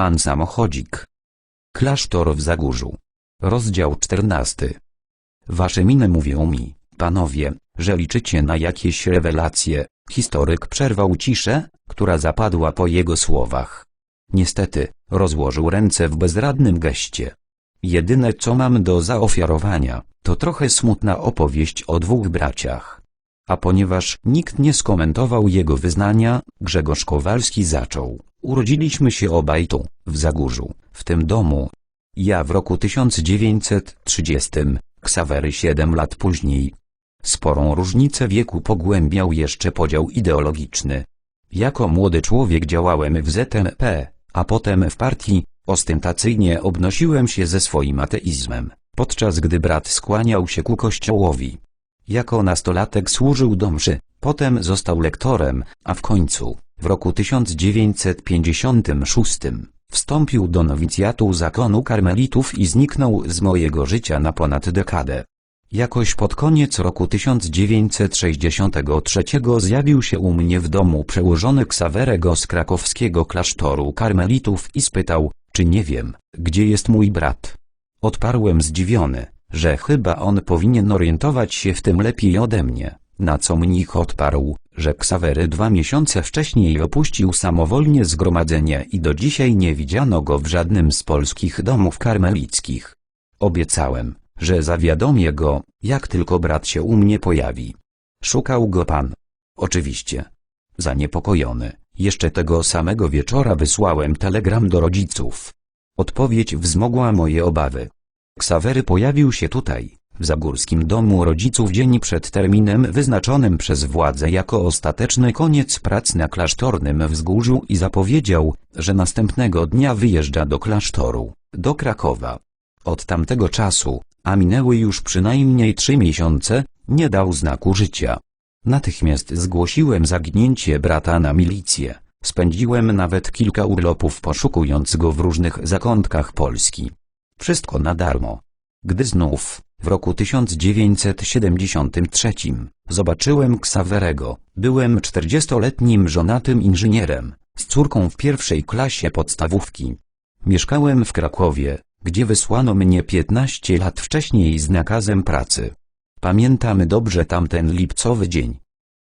Pan samochodzik. Klasztor w Zagórzu. Rozdział 14. Wasze miny mówią mi, panowie, że liczycie na jakieś rewelacje. Historyk przerwał ciszę, która zapadła po jego słowach. Niestety, rozłożył ręce w bezradnym geście. Jedyne co mam do zaofiarowania, to trochę smutna opowieść o dwóch braciach. A ponieważ nikt nie skomentował jego wyznania, Grzegorz Kowalski zaczął. Urodziliśmy się obaj tu, w Zagórzu, w tym domu. Ja w roku 1930, Ksawery 7 lat później. Sporą różnicę wieku pogłębiał jeszcze podział ideologiczny. Jako młody człowiek działałem w ZMP, a potem w partii, ostentacyjnie obnosiłem się ze swoim ateizmem, podczas gdy brat skłaniał się ku kościołowi. Jako nastolatek służył do mszy, potem został lektorem, a w końcu, w roku 1956, wstąpił do nowicjatu zakonu karmelitów i zniknął z mojego życia na ponad dekadę. Jakoś pod koniec roku 1963 zjawił się u mnie w domu przełożony Ksawerego z krakowskiego klasztoru karmelitów i spytał, czy nie wiem, gdzie jest mój brat. Odparłem zdziwiony, że chyba on powinien orientować się w tym lepiej ode mnie, na co mnich odparł, że Ksawery dwa miesiące wcześniej opuścił samowolnie zgromadzenie i do dzisiaj nie widziano go w żadnym z polskich domów karmelickich. Obiecałem, że zawiadomię go, jak tylko brat się u mnie pojawi. Szukał go pan. Oczywiście. Zaniepokojony, jeszcze tego samego wieczora wysłałem telegram do rodziców. Odpowiedź wzmogła moje obawy. Ksawery pojawił się tutaj, w zagórskim domu rodziców dzień przed terminem wyznaczonym przez władze jako ostateczny koniec prac na klasztornym wzgórzu i zapowiedział, że następnego dnia wyjeżdża do klasztoru, do Krakowa. Od tamtego czasu, a minęły już przynajmniej trzy miesiące, nie dał znaku życia. Natychmiast zgłosiłem zaginięcie brata na milicję. Spędziłem nawet kilka urlopów poszukując go w różnych zakątkach Polski. Wszystko na darmo. Gdy znów, w roku 1973, zobaczyłem Ksawerego, byłem czterdziestoletnim żonatym inżynierem, z córką w pierwszej klasie podstawówki. Mieszkałem w Krakowie, gdzie wysłano mnie 15 lat wcześniej z nakazem pracy. Pamiętamy dobrze tamten lipcowy dzień.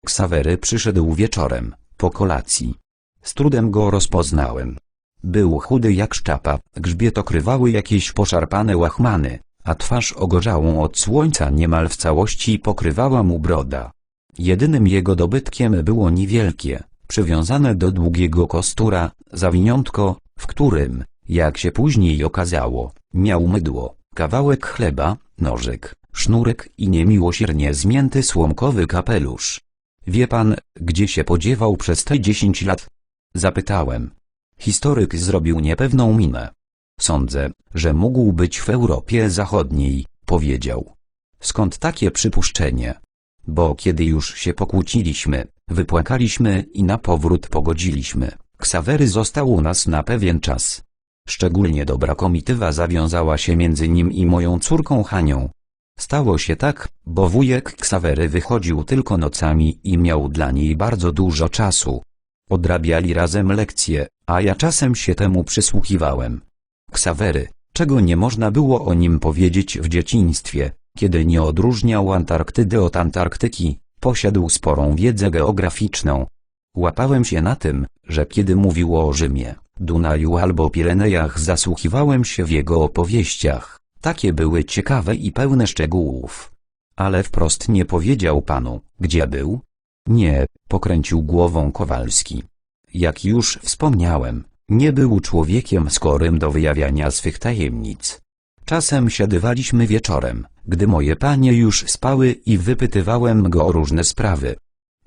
Ksawery przyszedł wieczorem, po kolacji. Z trudem go rozpoznałem. Był chudy jak szczapa, grzbiet okrywały jakieś poszarpane łachmany, a twarz ogorzałą od słońca niemal w całości pokrywała mu broda. Jedynym jego dobytkiem było niewielkie, przywiązane do długiego kostura, zawiniątko, w którym, jak się później okazało, miał mydło, kawałek chleba, nożyk, sznurek i niemiłosiernie zmięty słomkowy kapelusz. Wie pan, gdzie się podziewał przez te dziesięć lat? Zapytałem. Historyk zrobił niepewną minę. Sądzę, że mógł być w Europie Zachodniej, powiedział. Skąd takie przypuszczenie? Bo kiedy już się pokłóciliśmy, wypłakaliśmy i na powrót pogodziliśmy, Ksawery został u nas na pewien czas. Szczególnie dobra komitywa zawiązała się między nim i moją córką Hanią. Stało się tak, bo wujek Ksawery wychodził tylko nocami i miał dla niej bardzo dużo czasu. Odrabiali razem lekcje, a ja czasem się temu przysłuchiwałem. Ksawery, czego nie można było o nim powiedzieć w dzieciństwie, kiedy nie odróżniał Antarktydy od Antarktyki, posiadł sporą wiedzę geograficzną. Łapałem się na tym, że kiedy mówił o Rzymie, Dunaju albo Pirenejach zasłuchiwałem się w jego opowieściach. Takie były ciekawe i pełne szczegółów. Ale wprost nie powiedział panu, gdzie był? Nie, pokręcił głową Kowalski. Jak już wspomniałem, nie był człowiekiem skorym do wyjawiania swych tajemnic. Czasem siadywaliśmy wieczorem, gdy moje panie już spały i wypytywałem go o różne sprawy.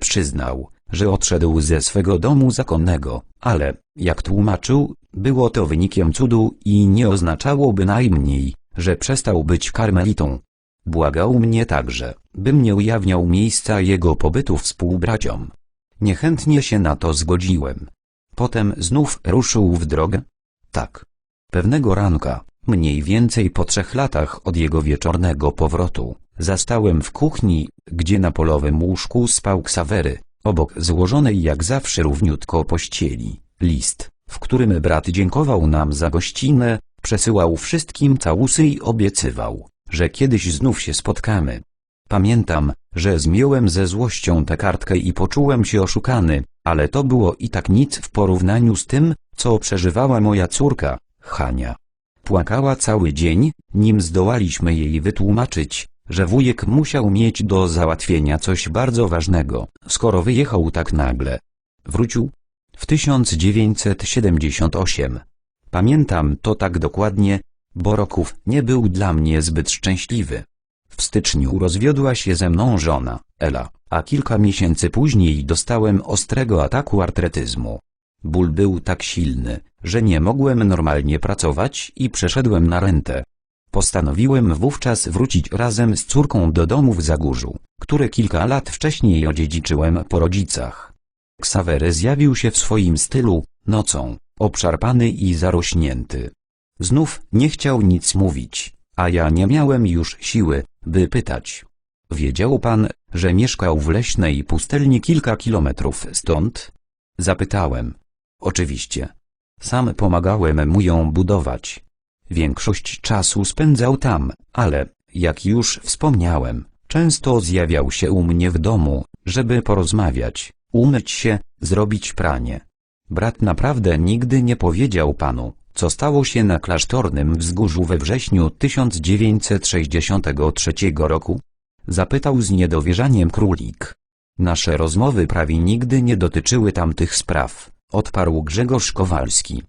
Przyznał, że odszedł ze swego domu zakonnego, ale, jak tłumaczył, było to wynikiem cudu i nie oznaczało bynajmniej, że przestał być karmelitą. Błagał mnie także, bym nie ujawniał miejsca jego pobytu współbraciom. Niechętnie się na to zgodziłem. Potem znów ruszył w drogę? Tak. Pewnego ranka, mniej więcej po trzech latach od jego wieczornego powrotu, zastałem w kuchni, gdzie na polowym łóżku spał Ksawery, obok złożonej jak zawsze równiutko pościeli, list, w którym brat dziękował nam za gościnę, przesyłał wszystkim całusy i obiecywał, że kiedyś znów się spotkamy. Pamiętam, że zmiąłem ze złością tę kartkę i poczułem się oszukany, ale to było i tak nic w porównaniu z tym, co przeżywała moja córka, Hania. Płakała cały dzień, nim zdołaliśmy jej wytłumaczyć, że wujek musiał mieć do załatwienia coś bardzo ważnego, skoro wyjechał tak nagle. Wrócił w 1978. Pamiętam to tak dokładnie, bo Roków nie był dla mnie zbyt szczęśliwy. W styczniu rozwiodła się ze mną żona, Ela, a kilka miesięcy później dostałem ostrego ataku artretyzmu. Ból był tak silny, że nie mogłem normalnie pracować i przeszedłem na rentę. Postanowiłem wówczas wrócić razem z córką do domu w Zagórzu, które kilka lat wcześniej odziedziczyłem po rodzicach. Ksawery zjawił się w swoim stylu, nocą, obszarpany i zarośnięty. Znów nie chciał nic mówić, a ja nie miałem już siły, by pytać. Wiedział pan, że mieszkał w leśnej pustelni kilka kilometrów stąd? Zapytałem. Oczywiście. Sam pomagałem mu ją budować. Większość czasu spędzał tam, ale, jak już wspomniałem, często zjawiał się u mnie w domu, żeby porozmawiać, umyć się, zrobić pranie. Brat naprawdę nigdy nie powiedział panu, co stało się na klasztornym wzgórzu we wrześniu 1963 roku? Zapytał z niedowierzaniem królik. Nasze rozmowy prawie nigdy nie dotyczyły tamtych spraw, odparł Grzegorz Kowalski.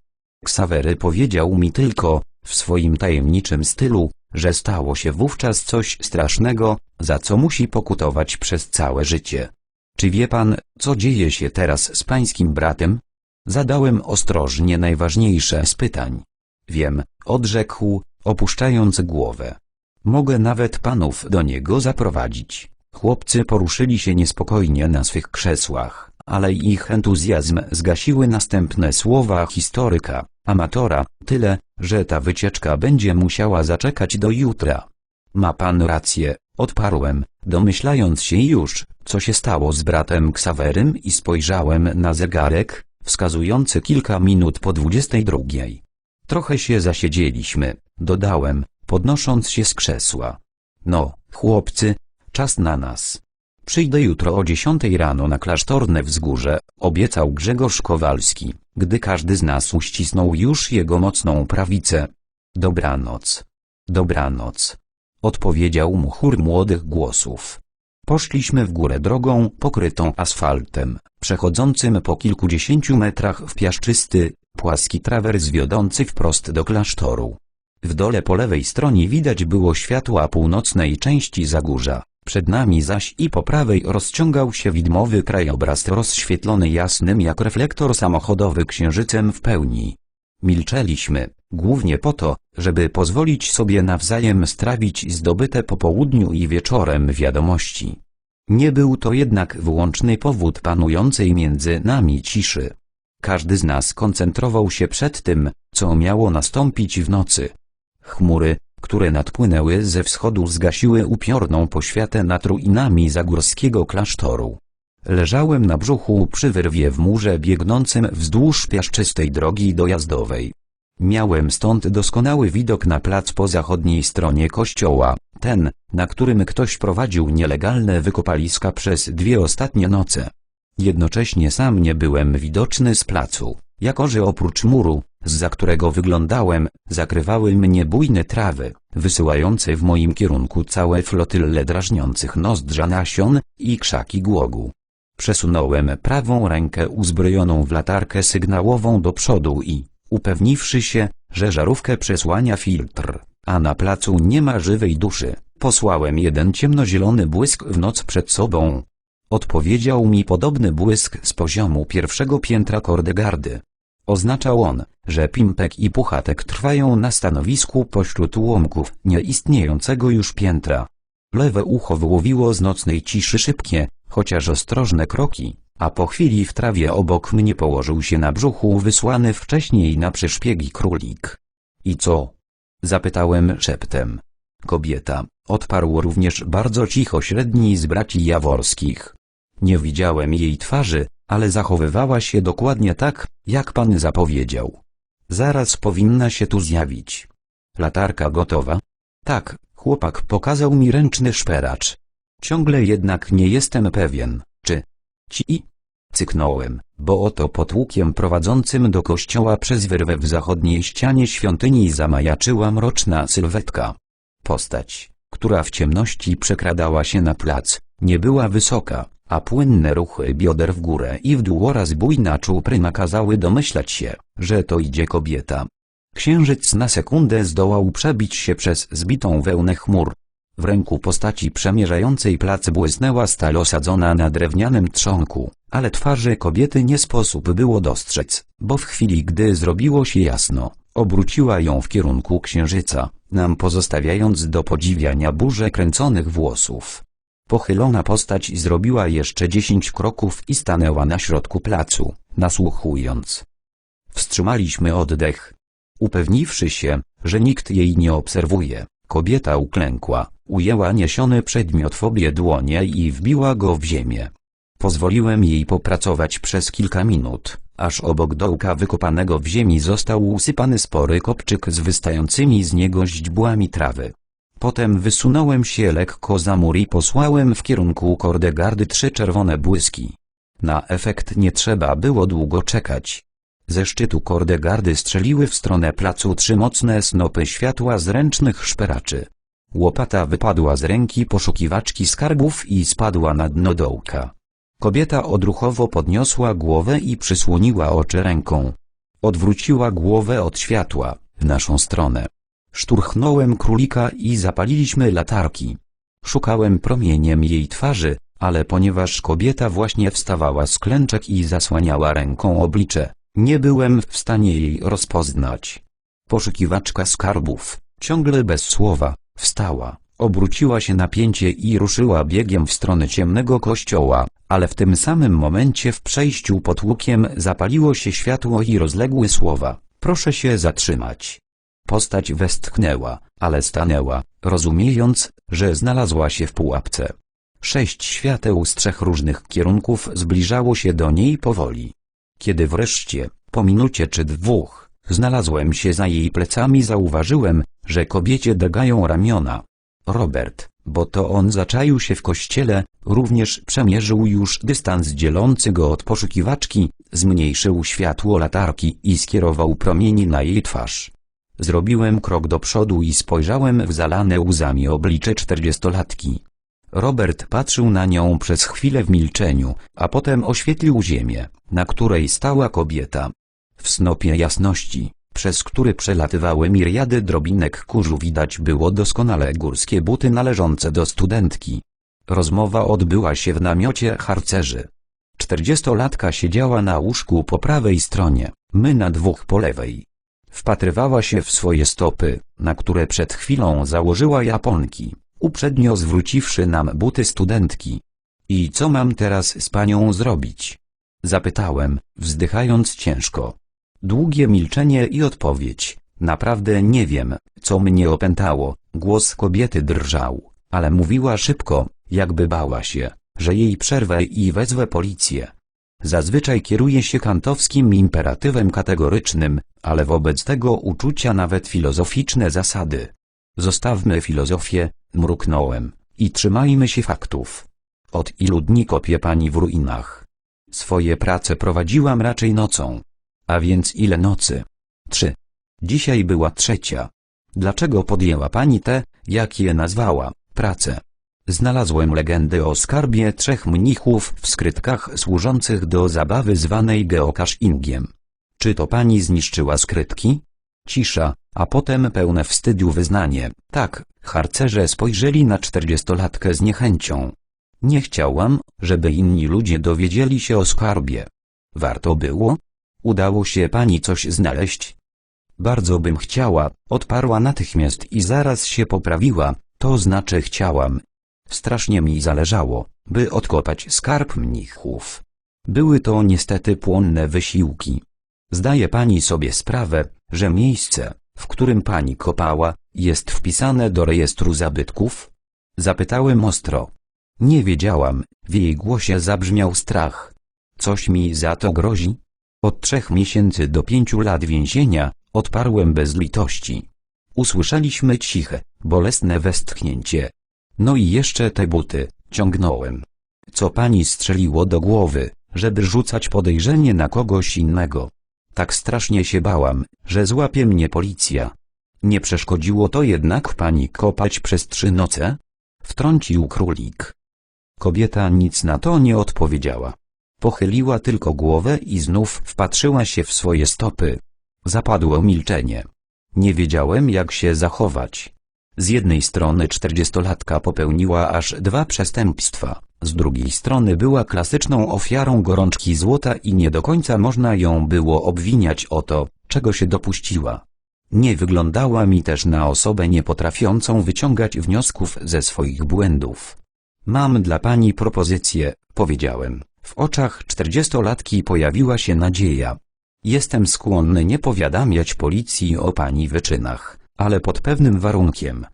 Ksawery powiedział mi tylko, w swoim tajemniczym stylu, że stało się wówczas coś strasznego, za co musi pokutować przez całe życie. Czy wie pan, co dzieje się teraz z pańskim bratem? Zadałem ostrożnie najważniejsze z pytań. Wiem, odrzekł, opuszczając głowę. Mogę nawet panów do niego zaprowadzić. Chłopcy poruszyli się niespokojnie na swych krzesłach, ale ich entuzjazm zgasiły następne słowa historyka, amatora, tyle, że ta wycieczka będzie musiała zaczekać do jutra. Ma pan rację, odparłem, domyślając się już, co się stało z bratem Ksawerym i spojrzałem na zegarek, wskazujący kilka minut po dwudziestej drugiej. Trochę się zasiedzieliśmy, dodałem, podnosząc się z krzesła. No, chłopcy, czas na nas. Przyjdę jutro o dziesiątej rano na klasztorne wzgórze, obiecał Grzegorz Kowalski, gdy każdy z nas uścisnął już jego mocną prawicę. Dobranoc. Dobranoc. Odpowiedział mu chór młodych głosów. Poszliśmy w górę drogą pokrytą asfaltem, przechodzącym po kilkudziesięciu metrach w piaszczysty, płaski trawers wiodący wprost do klasztoru. W dole po lewej stronie widać było światła północnej części Zagórza, przed nami zaś i po prawej rozciągał się widmowy krajobraz rozświetlony jasnym jak reflektor samochodowy księżycem w pełni. Milczeliśmy, głównie po to, żeby pozwolić sobie nawzajem strawić zdobyte po południu i wieczorem wiadomości. Nie był to jednak wyłączny powód panującej między nami ciszy. Każdy z nas koncentrował się przed tym, co miało nastąpić w nocy. Chmury, które nadpłynęły ze wschodu zgasiły upiorną poświatę nad ruinami zagórskiego klasztoru. Leżałem na brzuchu przy wyrwie w murze biegnącym wzdłuż piaszczystej drogi dojazdowej. Miałem stąd doskonały widok na plac po zachodniej stronie kościoła, ten, na którym ktoś prowadził nielegalne wykopaliska przez dwie ostatnie noce. Jednocześnie sam nie byłem widoczny z placu, jako że oprócz muru, za którego wyglądałem, zakrywały mnie bujne trawy, wysyłające w moim kierunku całe flotylle drażniących nozdrza nasion i krzaki głogu. Przesunąłem prawą rękę uzbrojoną w latarkę sygnałową do przodu i, upewniwszy się, że żarówkę przesłania filtr, a na placu nie ma żywej duszy, posłałem jeden ciemnozielony błysk w noc przed sobą. Odpowiedział mi podobny błysk z poziomu pierwszego piętra kordegardy. Oznaczał on, że Pimpek i Puchatek trwają na stanowisku pośród ułomków nieistniejącego już piętra. Lewe ucho wyłowiło z nocnej ciszy szybkie, chociaż ostrożne kroki, a po chwili w trawie obok mnie położył się na brzuchu wysłany wcześniej na przeszpiegi królik. I co? Zapytałem szeptem. Kobieta, odparł również bardzo cicho średni z braci jaworskich. Nie widziałem jej twarzy, ale zachowywała się dokładnie tak, jak pan zapowiedział. Zaraz powinna się tu zjawić. Latarka gotowa? Tak, chłopak pokazał mi ręczny szperacz. Ciągle jednak nie jestem pewien, czy ci Cyknąłem, bo oto pod łukiem prowadzącym do kościoła przez wyrwę w zachodniej ścianie świątyni zamajaczyła mroczna sylwetka. Postać, która w ciemności przekradała się na plac, nie była wysoka, a płynne ruchy bioder w górę i w dół oraz bujna czupry nakazały domyślać się, że to idzie kobieta. Księżyc na sekundę zdołał przebić się przez zbitą wełnę chmur. W ręku postaci przemierzającej plac błysnęła stal osadzona na drewnianym trzonku, ale twarzy kobiety nie sposób było dostrzec, bo w chwili gdy zrobiło się jasno, obróciła ją w kierunku księżyca, nam pozostawiając do podziwiania burzę kręconych włosów. Pochylona postać zrobiła jeszcze dziesięć kroków i stanęła na środku placu, nasłuchując. Wstrzymaliśmy oddech. Upewniwszy się, że nikt jej nie obserwuje, kobieta uklękła, ujęła niesiony przedmiot w obie dłonie i wbiła go w ziemię. Pozwoliłem jej popracować przez kilka minut, aż obok dołka wykopanego w ziemi został usypany spory kopczyk z wystającymi z niego źdźbłami trawy. Potem wysunąłem się lekko za mur i posłałem w kierunku kordegardy trzy czerwone błyski. Na efekt nie trzeba było długo czekać. Ze szczytu kordegardy strzeliły w stronę placu trzy mocne snopy światła z ręcznych szperaczy. Łopata wypadła z ręki poszukiwaczki skarbów i spadła na dno dołka. Kobieta odruchowo podniosła głowę i przysłoniła oczy ręką. Odwróciła głowę od światła, w naszą stronę. Szturchnąłem królika i zapaliliśmy latarki. Szukałem promieniem jej twarzy, ale ponieważ kobieta właśnie wstawała z klęczek i zasłaniała ręką oblicze, nie byłem w stanie jej rozpoznać. Poszukiwaczka skarbów, ciągle bez słowa, wstała, obróciła się na pięcie i ruszyła biegiem w stronę ciemnego kościoła, ale w tym samym momencie w przejściu pod łukiem zapaliło się światło i rozległy słowa. Proszę się zatrzymać. Postać westchnęła, ale stanęła, rozumiejąc, że znalazła się w pułapce. Sześć świateł z trzech różnych kierunków zbliżało się do niej powoli. Kiedy wreszcie, po minucie czy dwóch, znalazłem się za jej plecami zauważyłem, że kobiecie drgają ramiona. Robert, bo to on zaczaił się w kościele, również przemierzył już dystans dzielący go od poszukiwaczki, zmniejszył światło latarki i skierował promieni na jej twarz. Zrobiłem krok do przodu i spojrzałem w zalane łzami oblicze czterdziestolatki. Robert patrzył na nią przez chwilę w milczeniu, a potem oświetlił ziemię, na której stała kobieta. W snopie jasności, przez który przelatywały miriady drobinek kurzu widać było doskonale górskie buty należące do studentki. Rozmowa odbyła się w namiocie harcerzy. Czterdziestolatka siedziała na łóżku po prawej stronie, my na dwóch po lewej. Wpatrywała się w swoje stopy, na które przed chwilą założyła japonki, uprzednio zwróciwszy nam buty studentki. I co mam teraz z panią zrobić? Zapytałem, wzdychając ciężko. Długie milczenie i odpowiedź. Naprawdę nie wiem, co mnie opętało. Głos kobiety drżał, ale mówiła szybko, jakby bała się, że jej przerwę i wezwę policję. Zazwyczaj kieruje się kantowskim imperatywem kategorycznym, ale wobec tego uczucia nawet filozoficzne zasady. Zostawmy filozofię, mruknąłem, i trzymajmy się faktów. Od ilu dni kopię pani w ruinach? Swoje prace prowadziłam raczej nocą. A więc ile nocy? Trzy. Dzisiaj była trzecia. Dlaczego podjęła pani te, jak je nazwała, prace? Znalazłem legendy o skarbie trzech mnichów w skrytkach służących do zabawy zwanej geocachingiem. Czy to pani zniszczyła skrytki? Cisza, a potem pełne wstydu wyznanie. Tak, harcerze spojrzeli na czterdziestolatkę z niechęcią. Nie chciałam, żeby inni ludzie dowiedzieli się o skarbie. Warto było? Udało się pani coś znaleźć? Bardzo bym chciała, odparła natychmiast i zaraz się poprawiła, to znaczy chciałam. Strasznie mi zależało, by odkopać skarb mnichów. Były to niestety płonne wysiłki. Zdaje pani sobie sprawę, że miejsce, w którym pani kopała, jest wpisane do rejestru zabytków? Zapytałem ostro. Nie wiedziałam, w jej głosie zabrzmiał strach. Coś mi za to grozi? Od trzech miesięcy do pięciu lat więzienia, odparłem bez litości. Usłyszeliśmy ciche, bolesne westchnięcie. No i jeszcze te buty, ciągnąłem. Co pani strzeliło do głowy, żeby rzucać podejrzenie na kogoś innego? Tak strasznie się bałam, że złapie mnie policja. Nie przeszkodziło to jednak pani kopać przez trzy noce? Wtrącił królik. Kobieta nic na to nie odpowiedziała. Pochyliła tylko głowę i znów wpatrzyła się w swoje stopy. Zapadło milczenie. Nie wiedziałem jak się zachować. Z jednej strony czterdziestolatka popełniła aż dwa przestępstwa, z drugiej strony była klasyczną ofiarą gorączki złota i nie do końca można ją było obwiniać o to, czego się dopuściła. Nie wyglądała mi też na osobę niepotrafiącą wyciągać wniosków ze swoich błędów. Mam dla pani propozycję, powiedziałem. W oczach czterdziestolatki pojawiła się nadzieja. Jestem skłonny nie powiadamiać policji o pani wyczynach, ale pod pewnym warunkiem.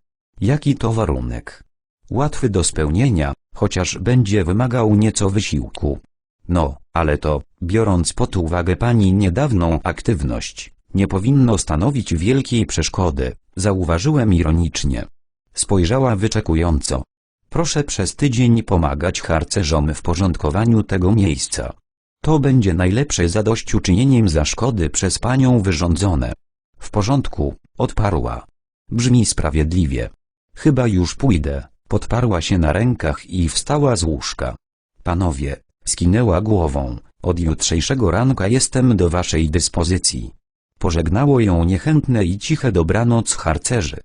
Jaki to warunek? Łatwy do spełnienia, chociaż będzie wymagał nieco wysiłku. No, ale to, biorąc pod uwagę pani niedawną aktywność, nie powinno stanowić wielkiej przeszkody, zauważyłem ironicznie. Spojrzała wyczekująco. Proszę przez tydzień pomagać harcerzom w porządkowaniu tego miejsca. To będzie najlepsze zadośćuczynieniem za szkody przez panią wyrządzone. W porządku, odparła. Brzmi sprawiedliwie. Chyba już pójdę, podparła się na rękach i wstała z łóżka. Panowie, skinęła głową, od jutrzejszego ranka jestem do waszej dyspozycji. Pożegnało ją niechętne i ciche dobranoc harcerzy.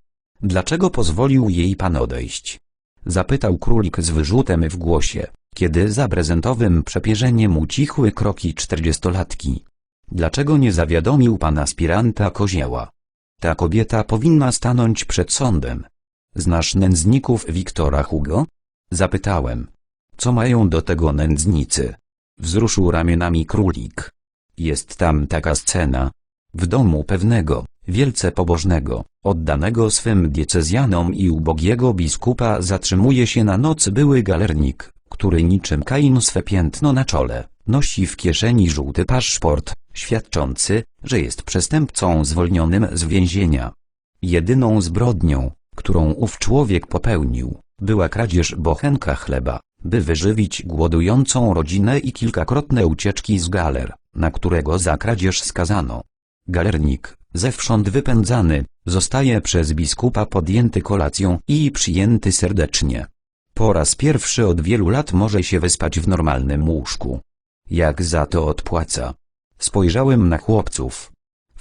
Dlaczego pozwolił jej pan odejść? Zapytał królik z wyrzutem w głosie, kiedy za prezentowym przepierzeniem ucichły kroki czterdziestolatki. Dlaczego nie zawiadomił pan aspiranta Kozieła? Ta kobieta powinna stanąć przed sądem. Znasz nędzników Wiktora Hugo? Zapytałem. Co mają do tego nędznicy? Wzruszył ramionami królik. Jest tam taka scena. W domu pewnego, wielce pobożnego, oddanego swym diecezjanom i ubogiego biskupa zatrzymuje się na noc były galernik, który niczym Kain swe piętno na czole, nosi w kieszeni żółty paszport, świadczący, że jest przestępcą zwolnionym z więzienia. Jedyną zbrodnią, którą ów człowiek popełnił, była kradzież bochenka chleba, by wyżywić głodującą rodzinę i kilkakrotne ucieczki z galer, na którego za kradzież skazano. Galernik, zewsząd wypędzany, zostaje przez biskupa podjęty kolacją i przyjęty serdecznie. Po raz pierwszy od wielu lat może się wyspać w normalnym łóżku. Jak za to odpłaca? Spojrzałem na chłopców.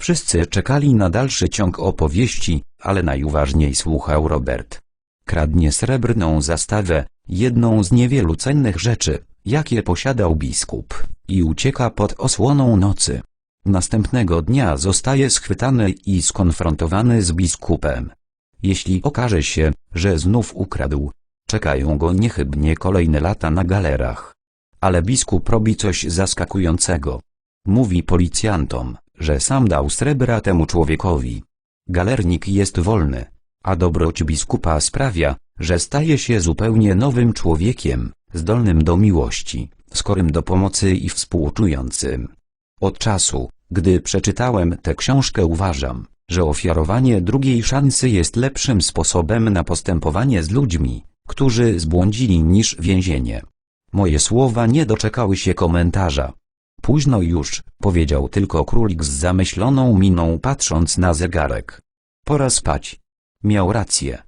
Wszyscy czekali na dalszy ciąg opowieści, ale najuważniej słuchał Robert. Kradnie srebrną zastawę, jedną z niewielu cennych rzeczy, jakie posiadał biskup, i ucieka pod osłoną nocy. Następnego dnia zostaje schwytany i skonfrontowany z biskupem. Jeśli okaże się, że znów ukradł, czekają go niechybnie kolejne lata na galerach. Ale biskup robi coś zaskakującego. Mówi policjantom, że sam dał srebra temu człowiekowi. Galernik jest wolny, a dobroć biskupa sprawia, że staje się zupełnie nowym człowiekiem, zdolnym do miłości, skorym do pomocy i współczującym. Od czasu, gdy przeczytałem tę książkę uważam, że ofiarowanie drugiej szansy jest lepszym sposobem na postępowanie z ludźmi, którzy zbłądzili niż więzienie. Moje słowa nie doczekały się komentarza. Późno już, powiedział tylko królik z zamyśloną miną patrząc na zegarek. Pora spać. Miał rację.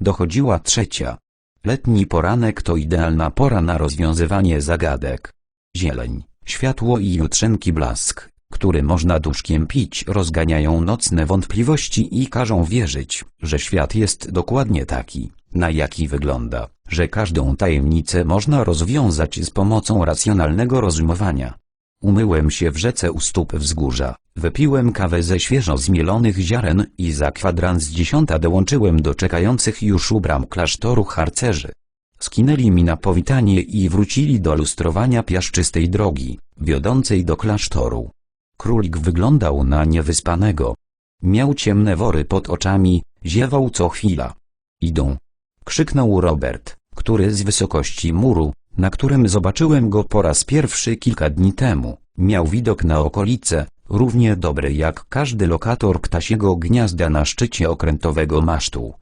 Dochodziła trzecia. Letni poranek to idealna pora na rozwiązywanie zagadek. Zieleń, światło i jutrzenki blask, który można duszkiem pić rozganiają nocne wątpliwości i każą wierzyć, że świat jest dokładnie taki, na jaki wygląda, że każdą tajemnicę można rozwiązać z pomocą racjonalnego rozumowania. Umyłem się w rzece u stóp wzgórza, wypiłem kawę ze świeżo zmielonych ziaren i za kwadrans dziesiąta dołączyłem do czekających już u bram klasztoru harcerzy. Skinęli mi na powitanie i wrócili do lustrowania piaszczystej drogi, wiodącej do klasztoru. Królik wyglądał na niewyspanego. Miał ciemne wory pod oczami, ziewał co chwila. Idą. Krzyknął Robert, który z wysokości muru, na którym zobaczyłem go po raz pierwszy kilka dni temu, miał widok na okolice, równie dobry jak każdy lokator ptasiego gniazda na szczycie okrętowego masztu.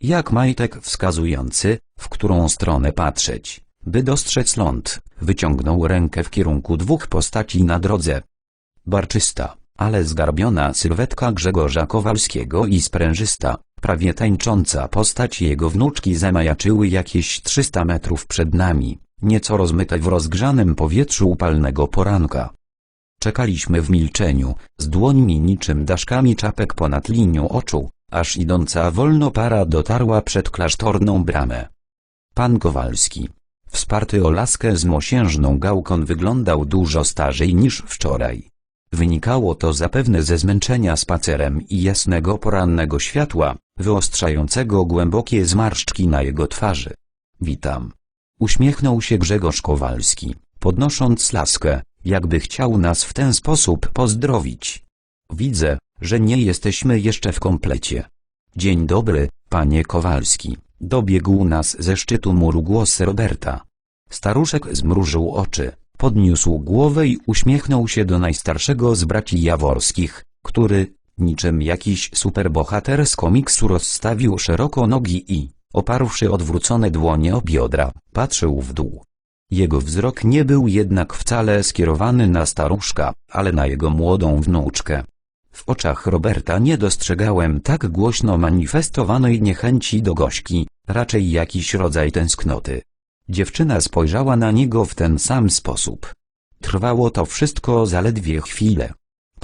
Jak majtek wskazujący, w którą stronę patrzeć, by dostrzec ląd, wyciągnął rękę w kierunku dwóch postaci na drodze. Barczysta, ale zgarbiona sylwetka Grzegorza Kowalskiego i sprężysta, prawie tańcząca postać jego wnuczki zamajaczyły jakieś 300 metrów przed nami, nieco rozmyte w rozgrzanym powietrzu upalnego poranka. Czekaliśmy w milczeniu, z dłońmi niczym daszkami czapek ponad linią oczu, aż idąca wolno para dotarła przed klasztorną bramę. Pan Kowalski, wsparty o laskę z mosiężną gałką wyglądał dużo starzej niż wczoraj. Wynikało to zapewne ze zmęczenia spacerem i jasnego porannego światła, wyostrzającego głębokie zmarszczki na jego twarzy. Witam. Uśmiechnął się Grzegorz Kowalski, podnosząc laskę, jakby chciał nas w ten sposób pozdrowić. Widzę, że nie jesteśmy jeszcze w komplecie. Dzień dobry, panie Kowalski. Dobiegł nas ze szczytu muru głos Roberta. Staruszek zmrużył oczy, podniósł głowę i uśmiechnął się do najstarszego z braci Jaworskich, który, niczym jakiś superbohater z komiksu rozstawił szeroko nogi i, oparłszy odwrócone dłonie o biodra, patrzył w dół. Jego wzrok nie był jednak wcale skierowany na staruszka, ale na jego młodą wnuczkę. W oczach Roberta nie dostrzegałem tak głośno manifestowanej niechęci do gośki, raczej jakiś rodzaj tęsknoty. Dziewczyna spojrzała na niego w ten sam sposób. Trwało to wszystko zaledwie chwilę.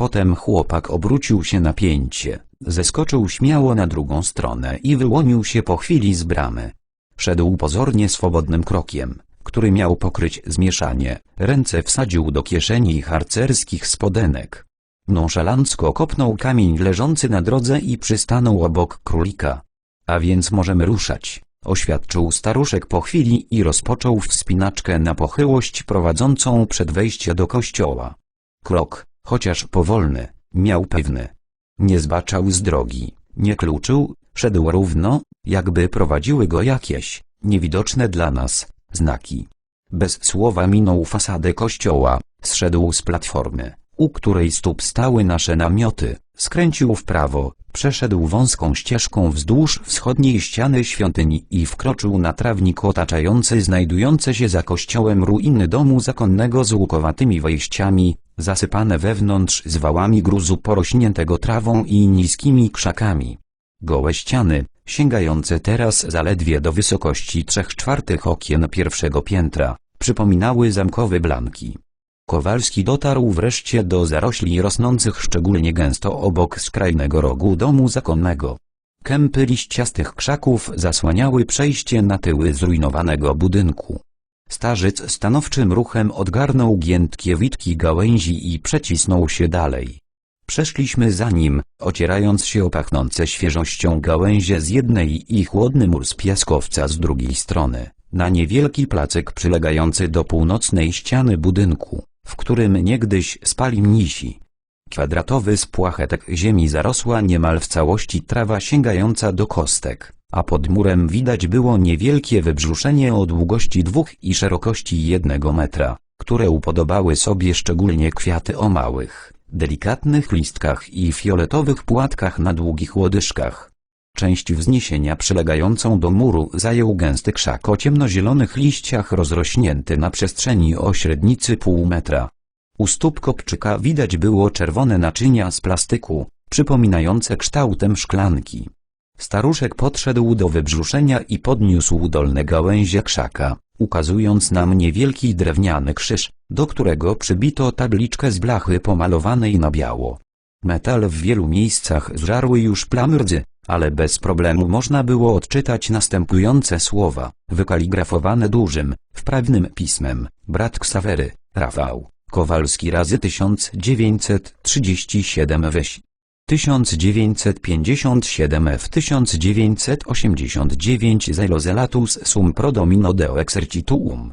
Potem chłopak obrócił się na pięcie, zeskoczył śmiało na drugą stronę i wyłonił się po chwili z bramy. Szedł pozornie swobodnym krokiem, który miał pokryć zmieszanie, ręce wsadził do kieszeni harcerskich spodenek. Nonszalancko kopnął kamień leżący na drodze i przystanął obok królika. A więc możemy ruszać, oświadczył staruszek po chwili i rozpoczął wspinaczkę na pochyłość prowadzącą przed wejście do kościoła. Krok, chociaż powolny, miał pewny. Nie zbaczał z drogi, nie kluczył, szedł równo, jakby prowadziły go jakieś, niewidoczne dla nas, znaki. Bez słowa minął fasadę kościoła, zszedł z platformy, u której stóp stały nasze namioty, skręcił w prawo, przeszedł wąską ścieżką wzdłuż wschodniej ściany świątyni i wkroczył na trawnik otaczający znajdujące się za kościołem ruiny domu zakonnego z łukowatymi wejściami, zasypane wewnątrz zwałami gruzu porośniętego trawą i niskimi krzakami. Gołe ściany, sięgające teraz zaledwie do wysokości trzech czwartych okien pierwszego piętra, przypominały zamkowe blanki. Kowalski dotarł wreszcie do zarośli rosnących szczególnie gęsto obok skrajnego rogu domu zakonnego. Kępy liściastych krzaków zasłaniały przejście na tyły zrujnowanego budynku. Starzyc stanowczym ruchem odgarnął giętkie witki gałęzi i przecisnął się dalej. Przeszliśmy za nim, ocierając się o pachnące świeżością gałęzie z jednej i chłodny mur z piaskowca z drugiej strony, na niewielki placek przylegający do północnej ściany budynku, w którym niegdyś spali mnisi. Kwadratowy spłachetek ziemi zarosła niemal w całości trawa sięgająca do kostek, a pod murem widać było niewielkie wybrzuszenie o długości dwóch i szerokości jednego metra, które upodobały sobie szczególnie kwiaty o małych, delikatnych listkach i fioletowych płatkach na długich łodyżkach. Część wzniesienia przylegającą do muru zajął gęsty krzak o ciemnozielonych liściach rozrośnięty na przestrzeni o średnicy pół metra. U stóp kopczyka widać było czerwone naczynia z plastyku, przypominające kształtem szklanki. Staruszek podszedł do wybrzuszenia i podniósł dolne gałęzie krzaka, ukazując nam niewielki drewniany krzyż, do którego przybito tabliczkę z blachy pomalowanej na biało. Metal w wielu miejscach zżarły już plamy rdzy, ale bez problemu można było odczytać następujące słowa, wykaligrafowane dużym, wprawnym pismem, brat Ksawery, Rafał, Kowalski razy 1937 weś. 1957 f 1989 Zelozelatus sum pro domino deo exercituum.